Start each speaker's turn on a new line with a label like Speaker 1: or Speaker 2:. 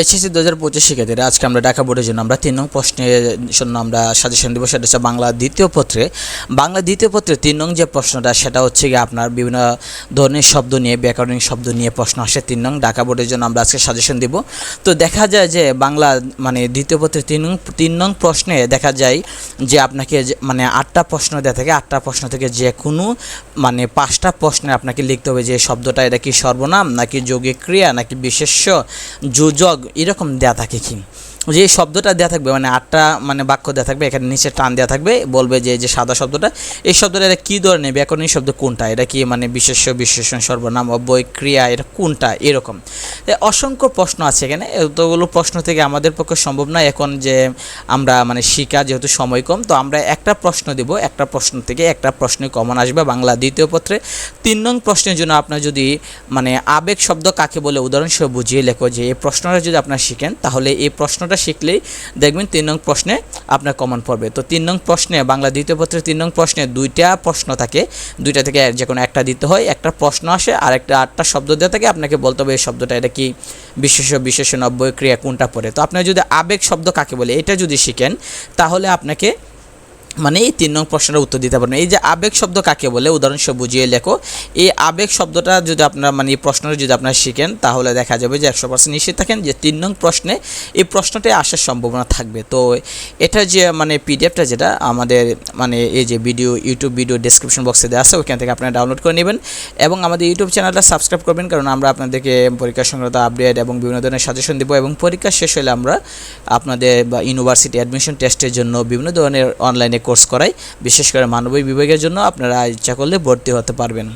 Speaker 1: HSC দু হাজার পঁচিশ শিক্ষার্থীরা, আজকে আমরা ঢাকা বোর্ডের জন্য আমরা তিন নং প্রশ্নের জন্য আমরা সাজেশন দেবো, সেটা হচ্ছে বাংলা দ্বিতীয় পত্রে। বাংলা দ্বিতীয় পত্রে তিন নং যে প্রশ্নটা, সেটা হচ্ছে গিয়ে আপনার বিভিন্ন ধরনের শব্দ নিয়ে, ব্যাকরণিক শব্দ নিয়ে প্রশ্ন আসে তিন নং। ঢাকা বোর্ডের জন্য আমরা আজকে সাজেশন দিব। তো দেখা যায় যে বাংলা মানে দ্বিতীয় পত্রে তিন নং তিন নং প্রশ্নে দেখা যায় যে আপনাকে মানে আটটা প্রশ্ন দেওয়া থাকে, আটটা প্রশ্ন থেকে যে কোনো মানে পাঁচটা প্রশ্নে আপনাকে লিখতে হবে যে শব্দটা এটা কি সর্বনাম, নাকি যৌগিক ক্রিয়া, নাকি বিশেষ্য, যোজক এরকম দেয়া থাকে কি? যে শব্দটা দেওয়া থাকবে মানে আটটা মানে বাক্য দেওয়া থাকবে, এখানে নিচে টান দেওয়া থাকবে, বলবে যে যে সাদা শব্দটা, এই শব্দটা এটা কী ধরনের ব্যাকরণিক শব্দ, কোনটা? এটা কি মানে বিশেষ্য বিশেষণ সর্বনাম, অব্যয়, ক্রিয়া, এটা কোনটা? এরকম। অসংখ্য প্রশ্ন আছে এখানে। এতগুলো প্রশ্ন থেকে আমাদের পক্ষে সম্ভব না এখন যে আমরা মানে শিখা যেহেতু সময় কম, তো আমরা একটা প্রশ্ন দেব, একটা প্রশ্ন থেকে একটা প্রশ্নে কমন আসবে বাংলা দ্বিতীয় পত্রে। তিন নং প্রশ্নের জন্য আপনার যদি মানে আবেগ শব্দ কাকে বলে উদাহরণসহ বুঝিয়ে লেখো যে, এই প্রশ্নটা যদি আপনার শিখেন, তাহলে এই প্রশ্নটা শিখলেই দেখবেন তিন নং প্রশ্নে আপনার কমন পড়বে। তো তিন নং প্রশ্নে, বাংলা দ্বিতীয় পত্রে তিন নং প্রশ্নে দুইটা প্রশ্ন থাকে। দুইটা থেকে যে কোনো একটা দিতে হয়, একটা প্রশ্ন আসে আর একটা আটটা শব্দ দেওয়া থাকে, আপনাকে বলতে হবে এই শব্দটা এটা কি বিশেষ বিশেষণ অব্যয় ক্রিয়া কোনটা পড়ে? তো আপনার যদি আবেগ শব্দ কাকে বলে, এটা যদি শিখেন, তাহলে আপনাকে মানে এই তিন নং প্রশ্নের উত্তর দিতে পারবেন। এই যে আবেগ শব্দ কাকে বলে? উদাহরণস্বরূপ বুঝিয়ে লেখো। এই আবেগ শব্দটা যদি আপনারা মানে এই প্রশ্নটা যদি আপনারা শিখেন, তাহলে দেখা যাবে যে একশো পার্সেন্ট নিশ্চিত থাকেন যে তিন নং প্রশ্নে এই প্রশ্নটি আসার সম্ভাবনা থাকবে। তো এটা যে মানে পিডিএফটা যেটা, আমাদের মানে এই যে ভিডিও, ইউটিউব ভিডিও ডিসক্রিপশন বক্সে দেওয়া আছে, ওইখান থেকে আপনারা ডাউনলোড করে নেবেন। এবং আমাদের ইউটিউব চ্যানেলটা সাবস্ক্রাইব করবেন, কারণ আমরা আপনাদেরকে পরীক্ষা সংক্রান্ত আপডেট এবং বিভিন্ন ধরনের সাজেশন দেবো এবং পরীক্ষা শেষ হলে আমরা আপনাদের বা ইউনিভার্সিটি অ্যাডমিশন টেস্টের জন্য বিভিন্ন ধরনের অনলাইনে কোর্স করাই। বিশেষ করে মানবিক বিভাগের জন্য আপনারা ইচ্ছা করলে ভর্তি হতে পারবেন।